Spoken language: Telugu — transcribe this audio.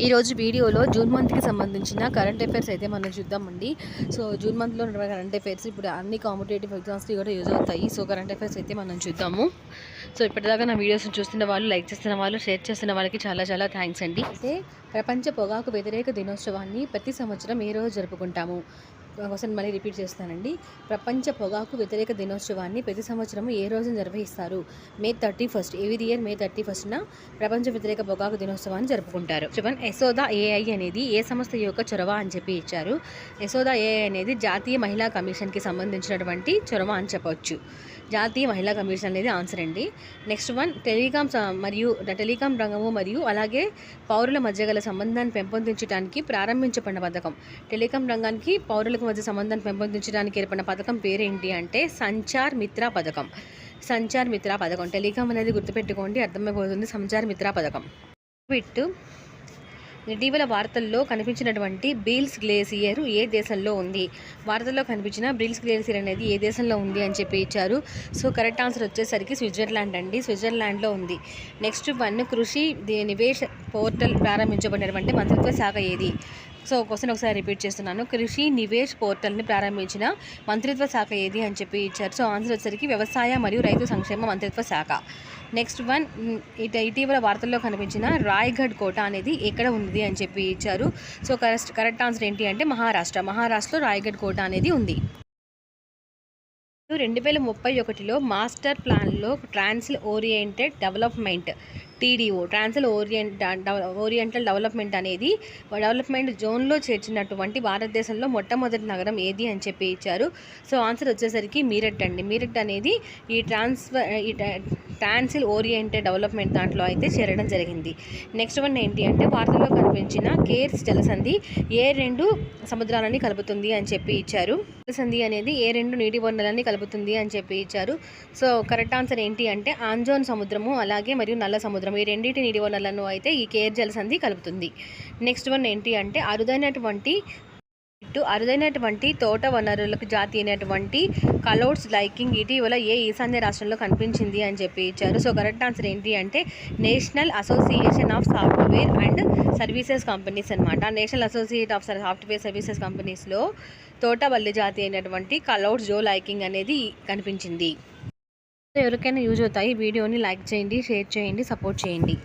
ఈరోజు వీడియోలో జూన్ మంత్కి సంబంధించిన కరెంట్ అఫైర్స్ అయితే మనం చూద్దామండి. సో జూన్ మంత్లో ఉన్న కరెంట్ అఫైర్స్ ఇప్పుడు అన్ని కాంపిటేటివ్ ఎగ్జామ్స్కి కూడా యూజ్ అవుతాయి. సో కరెంట్ అఫైర్స్ అయితే మనం చూద్దాము. సో ఇప్పటిదాకా నా వీడియోస్ చూస్తున్న వాళ్ళు లైక్ చేస్తున్న వాళ్ళు షేర్ చేస్తున్న వాళ్ళకి చాలా చాలా థ్యాంక్స్ అండి. అయితే ప్రపంచ పొగాకు వ్యతిరేక దినోత్సవాన్ని ప్రతి సంవత్సరం ఏ రోజు జరుపుకుంటాము? క్వశ్చన్ మళ్ళీ రిపీట్ చేస్తానండి. ప్రపంచ పొగాకు వ్యతిరేక దినోత్సవాన్ని ప్రతి సంవత్సరం ఏ రోజు నిర్వహిస్తారు? May thirty first. Every year May thirty ఫస్ట్న ప్రపంచ వ్యతిరేక పొగాకు దినోత్సవాన్ని జరుపుకుంటారు. చెప్పండి యశోదా ఏఐ అనేది ఏ సంస్థ యొక్క చొరవ అని చెప్పి ఇచ్చారు. యశోదా ఏఐ అనేది జాతీయ మహిళా కమిషన్కి సంబంధించినటువంటి చొరవ అని చెప్పవచ్చు జాతీయ మహిళా కమిషన్ అనేది ఆన్సర్ అండి. నెక్స్ట్ వన్ టెలికాం స- మరియు టెలికాం రంగము మరియు అలాగే పౌరుల మధ్య గల సంబంధాన్ని పెంపొందించడానికి ప్రారంభించబడిన పథకం. టెలికాం రంగానికి పౌరులకు మధ్య సంబంధాన్ని పెంపొందించడానికి ఏర్పడిన పథకం పేరేంటి అంటే సంచార్ మిత్ర పథకం. సంచార్ మిత్ర పథకం. టెలికామ్ అనేది గుర్తుపెట్టుకోండి అర్థమైపోతుంది. సంచార్ మిత్ర పథకం. విట్. ఇటీవల వార్తల్లో కనిపించినటువంటి బీల్స్ గ్లేసియర్ ఏ దేశంలో ఉంది? వార్తల్లో కనిపించిన బ్రిల్స్ గ్లేసియర్ అనేది ఏ దేశంలో ఉంది అని చెప్పి ఇచ్చారు. సో కరెక్ట్ ఆన్సర్ వచ్చేసరికి స్విట్జర్లాండ్ అండి. స్విట్జర్లాండ్లో ఉంది. నెక్స్ట్ వన్ కృషి నివేశ పోర్టల్ ప్రారంభించబడినటువంటి మంత్రిత్వ శాఖ ఏది? సో క్వశ్చన్ ఒకసారి రిపీట్ చేస్తున్నాను. కృషి నివేష్ పోర్టల్ని ప్రారంభించిన మంత్రిత్వ శాఖ ఏది అని చెప్పి ఇచ్చారు. సో ఆన్సర్ వచ్చేసరికి వ్యవసాయ మరియు రైతు సంక్షేమ మంత్రిత్వ శాఖ. నెక్స్ట్ వన్ ఇట ఇటీవల వార్తల్లో కనిపించిన రాయ్గఢ్ కోట అనేది ఎక్కడ ఉంది అని చెప్పి ఇచ్చారు. సో కరెక్ట్ కరెక్ట్ ఆన్సర్ ఏంటి అంటే మహారాష్ట్ర. మహారాష్ట్రలో రాయ్గఢ్ కోట అనేది ఉంది. రెండు వేల ముప్పై ఒకటిలో మాస్టర్ ప్లాన్లో transit oriented development T D O transit oriented oriental development అనేది డెవలప్మెంట్ జోన్లో చేర్చినటువంటి భారతదేశంలో మొట్టమొదటి నగరం ఏది అని చెప్పి ఇచ్చారు. సో ఆన్సర్ వచ్చేసరికి మీరట్ అండి. మీరట్ అనేది ఈ ట్రాన్స్ఫర్ ఈ ఓరియంటెడ్ డెవలప్మెంట్ దాంట్లో అయితే చేరడం జరిగింది. నెక్స్ట్ వన్ ఏంటి అంటే వార్తల్లో కనిపించిన కేర్స్ జలసంధి ఏ రెండు సముద్రాలని కలుపుతుంది అని చెప్పి ఇచ్చారు. జలసంధి అనేది ఏ రెండు నీటి వనరులని కలుపుతుంది అని చెప్పి ఇచ్చారు. సో కరెక్ట్ ఆన్సర్ ఏంటి అంటే ఆంజోన్ సముద్రము అలాగే మరియు నల్ల సముద్రం ఈ రెండింటి నీటి వనరులను అయితే ఈ కేర్ జలసంధి కలుపుతుంది. నెక్స్ట్ వన్ ఏంటి అంటే అరుదైనటువంటి ఇటు అరుదైనటువంటి తోట వనరులకు జాతి అయినటువంటి కలౌడ్స్ లైకింగ్ ఇటీవల ఏ ఈశాన్య రాష్ట్రంలో కనిపించింది అని చెప్పి ఇచ్చారు. సో కరెక్ట్ ఆన్సర్ ఏంటి అంటే national association of software and services companies అనమాట national associate of software services కంపెనీస్లో తోటవల్లి జాతి అయినటువంటి కలౌడ్స్ జో లైకింగ్ అనేది కనిపించింది. ఎవరికైనా యూజ్ అవుతాయి వీడియోని లైక్ చేయండి షేర్ చేయండి సపోర్ట్ చేయండి.